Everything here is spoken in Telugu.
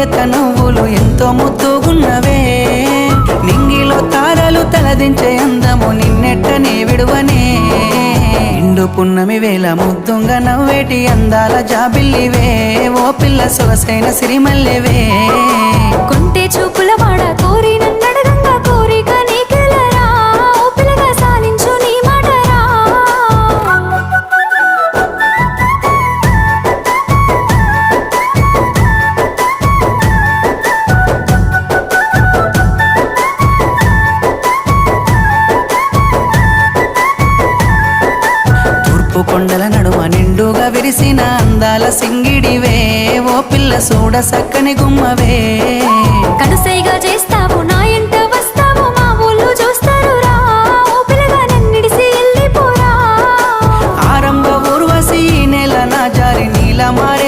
లేత నువ్వులు ఎంతో ముద్దుగున్నవే. నింగిలో తారలు తలదించే అందము నిన్నెట్టనే విడువనే. ఇండు పున్నమి వేల ముద్దుంగ నవ్వేటి అందాల జాబిల్లివే. ఓ పిల్ల సొగసైన సిరిమల్లివే. కొంటే చూ కప్పు కొండల నడుమ నిండుగా విరిసిన అందాల సింగిడివే. ఓ పిల్ల చూడ సక్కని గుమ్మవే. కనుసైగా చేస్తావు నా ఇంట వస్తావు మా ఊళ్ళో చూస్తారు ఆరంభ ఊర్వశి నెల నా జారి నీలమారి